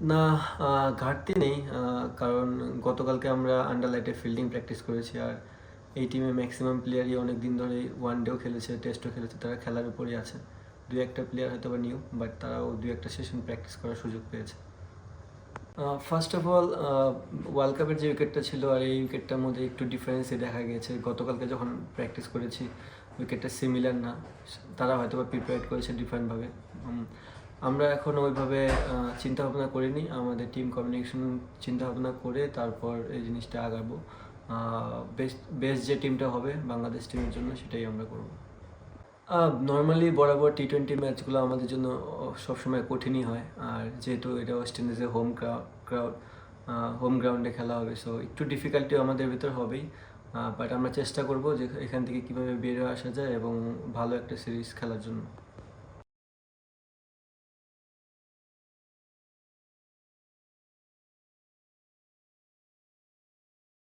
না ঘাটতি নেই কারণ গতকালকে আমরা আন্ডার লাইটে ফিল্ডিং প্র্যাকটিস করেছি আর এই টিমে ম্যাক্সিমাম প্লেয়ারই অনেক দিন ধরে ওয়ান ডেও খেলেছে টেস্টও খেলেছে, তারা খেলার উপরই আছে। দু একটা প্লেয়ার হয়তো বা নিউ বাট তারাও দু একটা সেশন প্র্যাকটিস করার সুযোগ পেয়েছে। ফার্স্ট অফ অল ওয়ার্ল্ড কাপের যে উইকেটটা ছিল আর এই উইকেটটার মধ্যে একটু ডিফারেন্সই দেখা গেছে গতকালকে যখন প্র্যাকটিস করেছি উইকেটটা সিমিলার না, তারা হয়তো বা প্রিপেয়ার করেছে ডিফারেন্টভাবে আমরা এখন ওইভাবে চিন্তা ভাবনা করিনি। আমাদের টিম কমিউনিকেশন চিন্তা ভাবনা করে তারপর এই জিনিসটা আগাবো। বেস্ট বেস্ট যে টিমটা হবে বাংলাদেশ টিমের জন্য সেটাই আমরা করব। নর্মালি বরাবর টি টোয়েন্টি ম্যাচগুলো আমাদের জন্য সবসময় কঠিনই হয়। আর যেহেতু এটা ওয়েস্ট ইন্ডিজের হোম ক্রাউড হোম গ্রাউন্ডে খেলা হবে সো একটু ডিফিকাল্টি আমাদের ভিতর হবেই। বাট আমরা চেষ্টা করব যে এখান থেকে কীভাবে বের হয়ে আসা যায় এবং ভালো একটা সিরিজ খেলার জন্য।